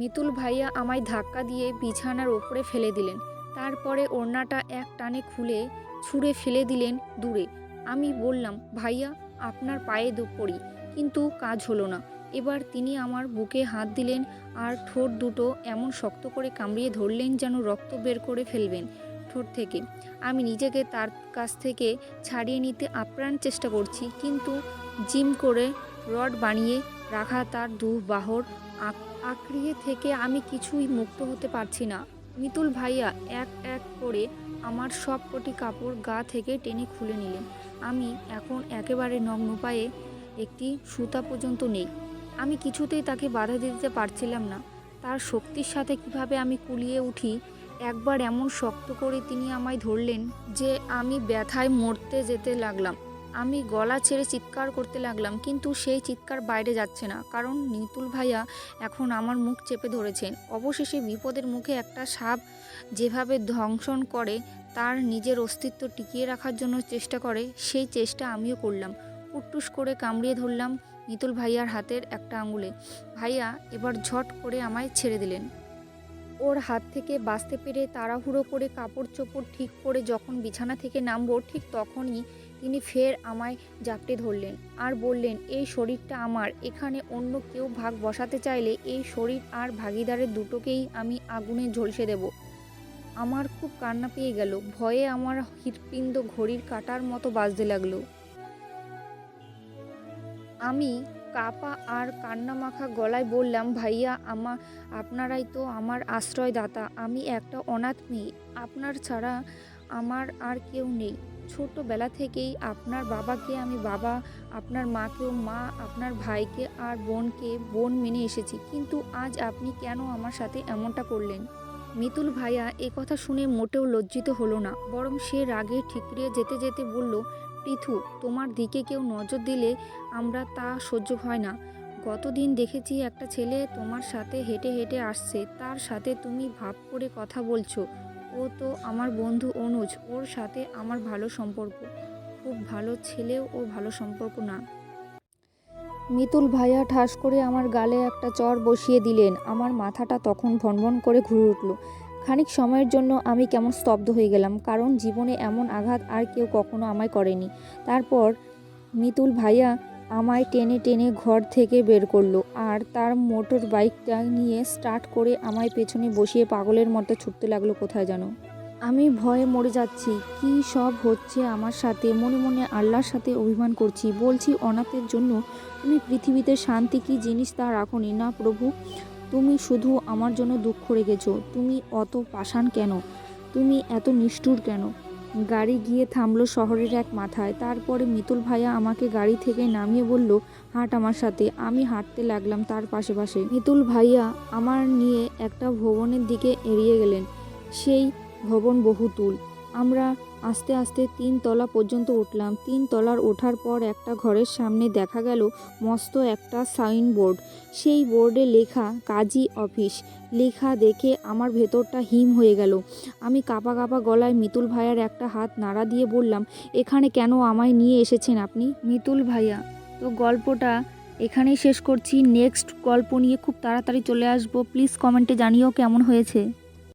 মিতুল ভাইয়া আমায় ধাক্কা দিয়ে বিছানার ওপরে ফেলে দিলেন। তারপরে ওড়নাটা এক টানে খুলে ছুঁড়ে ফেলে দিলেন দূরে। আমি বললাম, ভাইয়া, আপনার পায়ে পড়ি, কিন্তু কাজ হলো না। এবার তিনি আমার বুকে হাত দিলেন আর ঠোঁট দুটো এমন শক্ত করে কামড়িয়ে ধরলেন যেন রক্ত বের করে ফেলবেন ঠোঁট থেকে। আমি নিজেকে তার কাছ থেকে ছাড়িয়ে নিতে আপ্রাণ চেষ্টা করছি, কিন্তু জিম করে রড বানিয়ে রাখা তার দু বাহর আক- আঁকড়িয়ে থেকে আমি কিছুই মুক্ত হতে পারছি না। মিতুল ভাইয়া এক এক করে আমার সব কটি কাপড় গা থেকে টেনে খুলে নিলেন। আমি এখন একেবারে নগ্ন পায়ে একটি সুতা পর্যন্ত নেই। আমি কিছুতেই তাকে বাধা দিতে পারছিলাম না। তার শক্তির সাথে কীভাবে আমি কুলিয়ে উঠি, একবার এমন শক্ত করে তিনি আমায় ধরলেন যে আমি ব্যথায় মরতে যেতে লাগলাম। আমি গলা ছেড়ে চিৎকার করতে লাগলাম, কিন্তু সেই চিৎকার বাইরে যাচ্ছে না, কারণ নিতুল ভাইয়া এখন আমার মুখ চেপে ধরেছেন। অবশেষে বিপদের মুখে একটা সাপ যেভাবে ধ্বংসন করে, তার নিজের অস্তিত্ব টিকিয়ে রাখার জন্য চেষ্টা করে, সেই চেষ্টা আমিও করলাম। কুট্টুস করে কামড়িয়ে ধরলাম নিতুল ভাইয়ার হাতের একটা আঙুলে। ভাইয়া এবার ঝট করে আমায় ছেড়ে দিলেন। ওর হাত থেকে বাঁচতে পেরে তাড়াহুড়ো করে কাপড় চোপড় ঠিক করে যখন বিছানা থেকে নামবো, ঠিক তখনই তিনি ফের আমায় জাপটে ধরলেন আর বললেন, এই শরীরটা আমার, এখানে অন্য কেউ ভাগ বসাতে চাইলে এই শরীর আর ভাগিদারের দুটোকেই আমি আগুনে ঝলসে দেব। আমার খুব কান্না পেয়ে গেল, ভয়ে আমার হৃৎপিণ্ড ঘড়ির কাটার মতো বাজতে লাগল। আমি কাপা আর কান্না মাখা গলায় বললাম, ভাইয়া, আমা, আপনারাই তো আমার আশ্রয়দাতা, আমি একটা অনাথ মেয়ে, আপনার ছাড়া আমার আর কেউ নেই। ছোটোবেলা থেকেই আপনার বাবাকে আমি বাবা, আপনার মাকেও মা, আপনার ভাইকে আর বোনকে, বোন মেনে এসেছি, কিন্তু আজ আপনি কেন আমার সাথে এমনটা করলেন? মিতুল ভাইয়া এ কথা শুনে মোটেও লজ্জিত হলো না, বরং সে রাগে ঠিকরিয়ে যেতে যেতে বলল পৃথু, তোমার দিকে কেউ নজর দিলে আমরা তা সহ্য হয় না। গতদিন দেখেছি একটা ছেলে তোমার সাথে হেঁটে হেঁটে আসছে, তার সাথে তুমি ভাব করে কথা বলছো। ও তো আমার বন্ধু অনুজ, ওর সাথে আমার ভালো সম্পর্ক। খুব ভালো ছেলেও ও ভালো সম্পর্ক না। মিতুল ভাইয়া ঠাস করে আমার গালে একটা চর বসিয়ে দিলেন। আমার মাথাটা তখন ভনভন করে ঘুরে উঠল। খানিক সময়ের জন্য আমি কেমন স্তব্ধ হয়ে গেলাম, কারণ জীবনে এমন আঘাত আর কেউ কখনো আমায় করেনি। তারপর মিতুল ভাইয়া আমায় টেনে টেনে ঘর থেকে বের করল, আর তার মোটর বাইকটা নিয়ে স্টার্ট করে আমায় পেছনে বসিয়ে পাগলের মতো ছুটতে লাগল কোথায় যেন। আমি ভয়ে মরে যাচ্ছি, কি সব হচ্ছে আমার সাথে, মনে মনে আল্লাহর সাথে অভিমান করছি, বলছি অনাথের জন্য তুমি পৃথিবীতে শান্তি কি জিনিস তা রাখনি? না প্রভু তুমি শুধু আমার জন্য দুঃখ রেখেছো। তুমি অত পাষাণ কেন? তুমি এত নিষ্ঠুর কেন? গাড়ি গিয়ে থামলো শহরের এক মাথায়। তারপরে মিতুল ভাইয়া আমাকে গাড়ি থেকে নামিয়ে বলল, হাঁট আমার সাথে। আমি হাঁটতে লাগলাম তার পাশে পাশে মিতুল ভাইয়া আমার নিয়ে একটা ভবনের দিকে এড়িয়ে গেলেন। সেই ভবন বহুতুল। আমরা আস্তে আস্তে তিন তলা পর্যন্ত উঠলাম। তিন তলার ওঠার পর একটা ঘরের সামনে দেখা গেল মস্ত একটা সাইনবোর্ড। সেই বোর্ডে লেখা, কাজী অফিস। লেখা দেখে আমার ভেতরটা হিম হয়ে গেল। আমি কাপা কাপা গলায় মিতুল ভাইয়ার একটা হাত নাড়া দিয়ে বললাম, এখানে কেন আমায় নিয়ে এসেছেন আপনি? মিতুল ভাইয়া, তো গল্পটা এখানেই শেষ করছি। নেক্সট গল্প নিয়ে খুব তাড়াতাড়ি চলে আসব। প্লিজ কমেন্টে জানিও কেমন হয়েছে।